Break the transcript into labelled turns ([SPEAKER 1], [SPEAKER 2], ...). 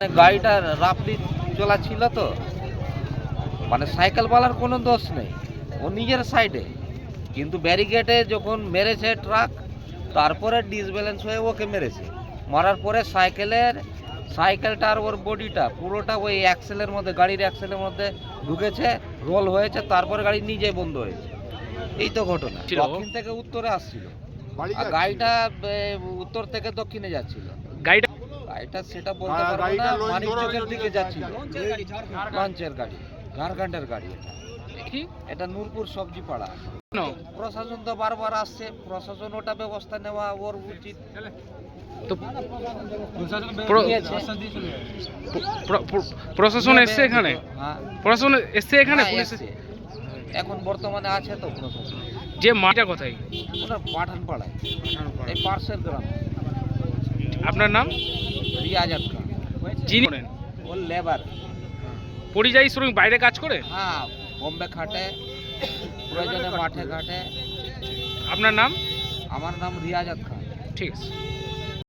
[SPEAKER 1] মানে গাড়িটা রাফলি চলা ছিল তো। মানে সাইকেলওয়ালার কোনো দোষ নেই। ও নিজের সাইডে। কিন্তু ব্যারিকেডে যখন মেরেছে ট্রাক তারপরে ডিসব্যালেন্স হয়ে ওকে মেরেছে। মারার পরে সাইকেলের সাইকেলটা আর ওর বডিটা পুরোটা ওই অ্যাক্সেলের মধ্যে গাড়ির অ্যাক্সেলের মধ্যে ঢুকেছে রোল হয়েছে তারপরে গাড়ি নিজে বন্ধ হয়েছে। এই তো ঘটনা? দক্ষিণ থেকে উত্তরে আসছিল। আর গাড়িটা উত্তর থেকে দক্ষিণে যাচ্ছিল।
[SPEAKER 2] গাড়িটা
[SPEAKER 1] গাড়িটা সেটা বলতে
[SPEAKER 3] হ্যাঁ,
[SPEAKER 1] পারব না মানিকচকের দিকে যাচ্ছিল। লঞ্চের গাড়ি ঝাড়খণ্ডের গাড়ি এটা। এটা নূরপুর সবজি পাড়া প্রশাসন তো বারবার আসছে প্রশাসন ওটা ব্যবস্থা নেওয়া ওর উচিত।
[SPEAKER 2] প্র- প্রশাসন এসছে এখানে?
[SPEAKER 1] হ্যাঁ।
[SPEAKER 2] প্রশাসন এসছে এখানে?
[SPEAKER 1] হ্যাঁ, এখন বর্তমানে আছে তো প্রশাসন।
[SPEAKER 2] যে মাটা কোথায়?
[SPEAKER 1] ওটা পাঠান পাড়ায় এই পার্শ্বের গ্রাম।
[SPEAKER 2] আপনার নাম?
[SPEAKER 1] রিয়াজাদ খান।
[SPEAKER 2] যিনি
[SPEAKER 1] ওর লেবার
[SPEAKER 2] পরিযায়ী শ্রমিক বাইরে কাজ করে?
[SPEAKER 1] হ্যাঁ বোম্বে খাটে প্রয়োজনে মাঠে ঘাটে।
[SPEAKER 2] আপনার নাম?
[SPEAKER 1] আমার নাম রিয়াজাদ খান।
[SPEAKER 2] ঠিক আছে।